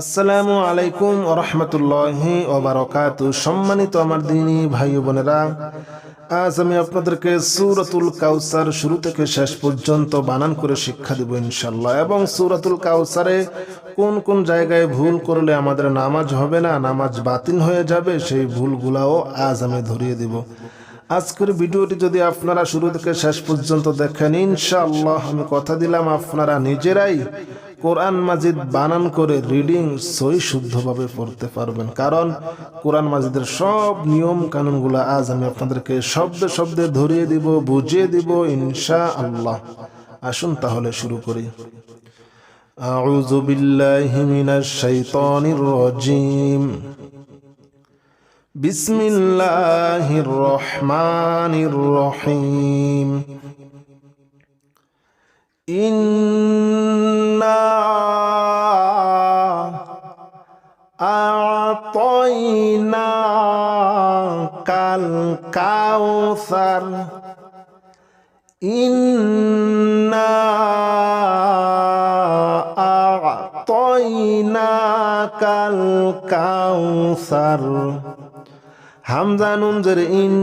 আসসালামু আলাইকুম রহমতুল্লাহি ওবারকাত সম্মানিত আমার দিনী ভাই বোনেরা, আজ আমি আপনাদেরকে সুরাতুল কাউসার শুরু থেকে শেষ পর্যন্ত বানান করে শিক্ষা দিব ইনশাল্লাহ এবং সুরাতুল কাউসারে কোন কোন জায়গায় ভুল করলে আমাদের নামাজ হবে না, নামাজ বাতিল হয়ে যাবে, সেই ভুলগুলাও আজ আমি ধরিয়ে দিব। আজকের ভিডিওটি যদি আপনারা শুরু থেকে শেষ পর্যন্ত দেখেন, ইনশাআল্লাহ আমি কথা দিলাম আপনারা নিজেরাই। কোরআন মাজিদ বানান করে রিডিং সই শুদ্ধভাবে পড়তে পারবেন কারণ কোরআন মাজিদের সব নিয়ম কানুনগুলো আজ আমি আপনাদেরকে শব্দে শব্দে ধরিয়ে দিব বুঝিয়ে দিব ইনশা আল্লাহ আসুন তাহলে শুরু করি أعوذ بالله من الشيطان الرجيم بسم الله الرحمن الرحيم إنا أعطيناك الكوثر إنا أعطيناك الكوثر হামজা নুনজের ইন,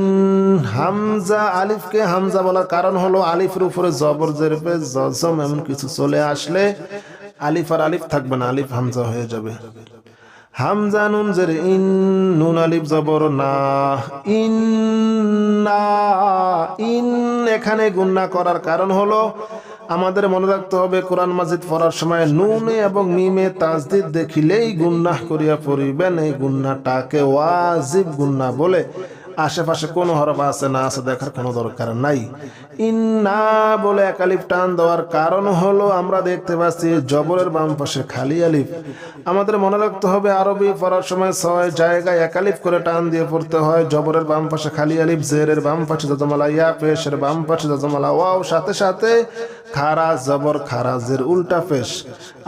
হামজা আলিফকে হামজা বলার কারণ হলো আলিফের উপরে জবর জেরবে, জজম এমন কিছু চলে আসলে আলিফ আর আলিফ থাকবে না, আলিফ হামজা হয়ে যাবে। হামজা নুনজের ইন, নুন আলিফ জবর না ইন না ইন এখানে গুন্না করার কারণ হলো আমাদের মনে রাখতে হবে, কোরআন মাজিদ পড়ার সময় নুনে এবং মিমে তাজদিদ দেখিলেই গুন্নাহ করিয়া পড়িবেন। এই গুন্নাটাকে ওয়াজিব গুন্না বলে আশেপাশে কোনো হরফ আছে, না আছে, দেখার কোনো দরকার নাই। ইন্না বলে এক আলিফ টান দেওয়ার কারণ হলো আমরা দেখতে পাচ্ছি জবরের বাম পাশে খালি আলিফ। আমাদের মনে রাখতে হবে, আরবি পড়ার সময় ছয় জায়গায় এক আলিফ করে টান দিয়ে পড়তে হয়। জবরের বাম পাশে খালি আলিফ, জেরের বাম পাশে যজমালা ইয়া পেশের বাম পাশে যজমালা ওয়াও, সাথে সাথে খারা জবর খারাজের উল্টা পেশ।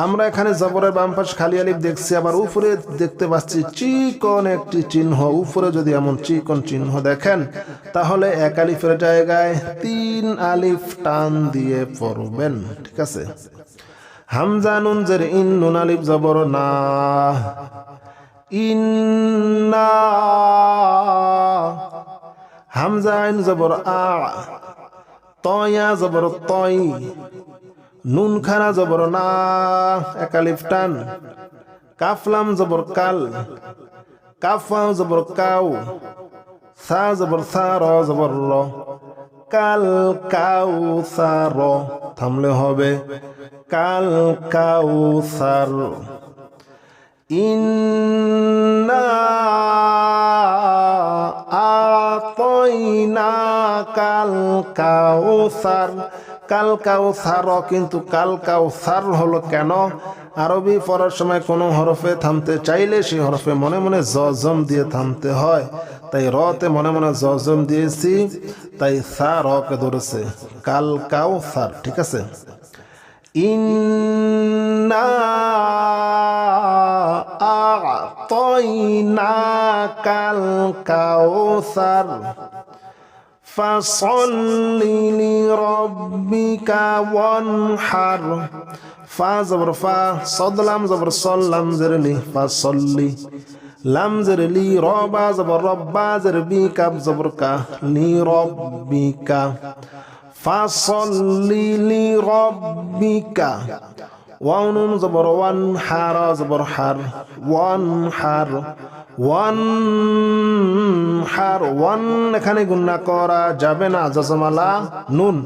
আমরা এখানে জবরের বাম পাশে খালি আলিফ দেখছি, আবার উপরে দেখতে পাচ্ছি চিকন একটি চিহ্ন। উপরে যদি এমন চিকন চিহ্ন দেখেন, তাহলে এক আলিফের জায়গায় তিন আলিফ টান দিয়ে পড়বেন, ঠিক আছে? হামজা নুনজের ইন নুন আলিফ জবর না। ইন্না হামজা আইন জবর আ, তয়া জবর তই নুন খানা জবর না একালিফ টান। কাফলাম জবর কাল কাফা জবর কাউ সা জবর সা র জবর র। কাল কাউ সা র। থামলে হবে। কাল কাউ সার ইন্না আতইনা কাল কাউসার কাল কাউসার কিন্তু কাল কাউসার হলো কেন? আরবি পড়ার সময় কোনো হরফে থামতে চাইলে সেই হরফে মনে মনে জজম দিয়ে থামতে হয় তাই রতে মনে মনে জজম দিয়েছি তাই সা রকে ধরেছে কাল কাউসার ঠিক আছে ইন্না আতইনাকাল কাউসার فصل لربك وانحر ফা জবর ফা সদলাম জবর সল, লাম জের লি, ফা সল্লি লাম জের লি রবা জবর রব্বা জের বি কাব জবর কা, লি রব্বিকা ফা সল্লি লি রব্বিকা ওয়াউনুন জবর ওয়ান হার জবর হার, ওয়ান হার। ওয়ান হার, ওয়ান এখানে গুন্না করা যাবে না। জজমালা নুন।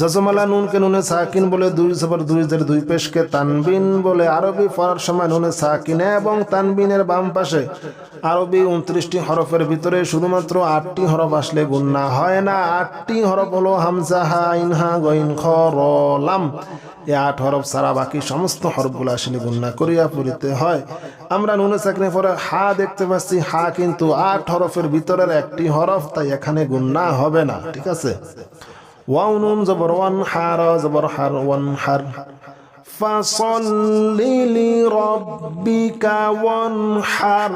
জজমালা নুনকে নুনে সাকিন বলে দুই জবর দুই জের দুই পেশকে তানবিন বলে আরবি পড়ার সময় নুনে সাকিন এবং তানবিনের বাম পাশে আরবি উনত্রিশটি হরফের ভিতরে শুধুমাত্র আটটি হরফ আসলে গুন্না হয় না। আটটি হরফ হলো হামজা, হা ইনহা গইন, খ এই আট হরফ ছাড়া বাকি সমস্ত হরফগুলো আসলে গুন্না করিয়া পড়িতে হয়। আমরা নুনে সাকনে পরে হা দেখতে পাচ্ছি হা কিন্তু আট হরফের ভিতরের একটি হরফ তাই এখানে গুন্না হবে না ঠিক আছে ওয়াও নুন জবর ওয়ান হার জবর হার ওয়ান হার فصل لربك وانحر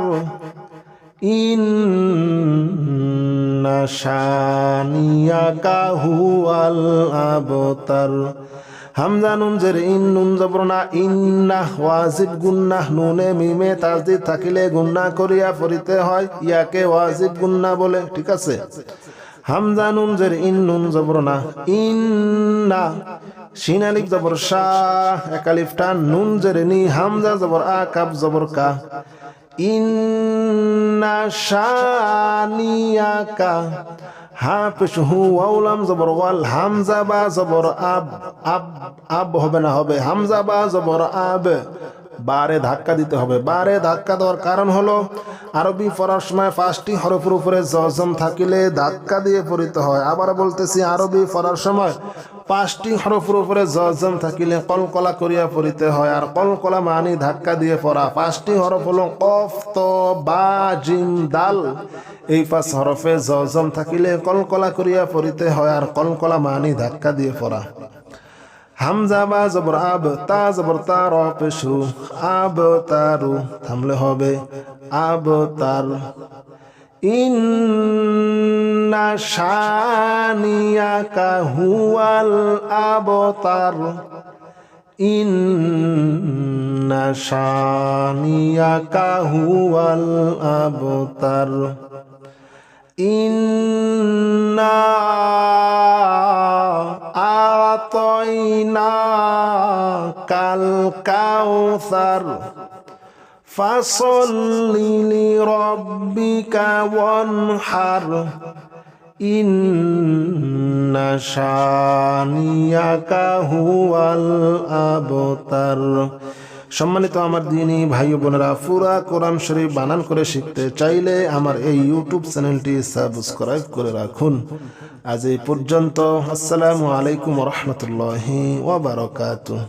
إن শানিয়াকা হুয়াল আবতার হামজা নুন জের, ইন নুন জবর না ইন্না ওয়াজিব গুন্না নুনে মিমে তাজদিদ থাকিলে গুন্না করিয়া পড়িতে হয়, ইয়াকে ওয়াজিব গুন্না বলে, ঠিক আছে? হামজা নুন জের, ইন নুন জবর না ইন্না শিন আলিফ জবর শাহ একালিফ টান, নুন জের নি হামজা জবর আ কাব জবর কা। ইন্না শানিয়াকা হা হু ওয়াউলাম জবর, ওয়াল হামজা বা জবর আব আব আব হবে না, হবে হামজা বা জবর আব। বারে ধাক্কা দিতে হবে। বারে ধাক্কা দেওয়ার কারণ হলো আরবি পড়ার সময় পাঁচটি হরফের উপরে জজম থাকিলে ধাক্কা দিয়ে পড়িতে হয়। আবার বলতেছি, আরবি পড়ার সময় পাঁচটি হরফের উপরে জজম থাকিলে কলকলা করিয়া পড়িতে হয়। আর কলকলা মানি ধাক্কা দিয়ে পড়া। পাঁচটি হরফ হলো কফ, ত, বা, জিম, দাল। এই পাঁচ হরফে জজম থাকিলে কলকলা করিয়া পড়িতে হয় আর কলকলা মানি ধাক্কা দিয়ে পড়া। হামজা, বা জবর, আব, তা জবর, তা র, পেশু, আব তারু থামলে হবে, আব তার ইন্না শানিয়াকা হুয়াল আবতার, ইন্না শানিয়াকা হুয়াল আবতার। ইন্না আতইনা কাল কাউসার ফসল্লি লিরব্বিকা ওয়ানহার ইন্না শানিয়াকা হুয়াল আবতার সম্মানিত আমার দিনই ভাই বোনেরা, পুরা কোরআন শরীফ বানান করে শিখতে চাইলে আমার এই ইউটিউব চ্যানেলটি সাবস্ক্রাইব করে রাখুন। আজ এই পর্যন্ত, আসসালামু আলাইকুম রহমতুল্লাহি ওয়াবারকাতুহ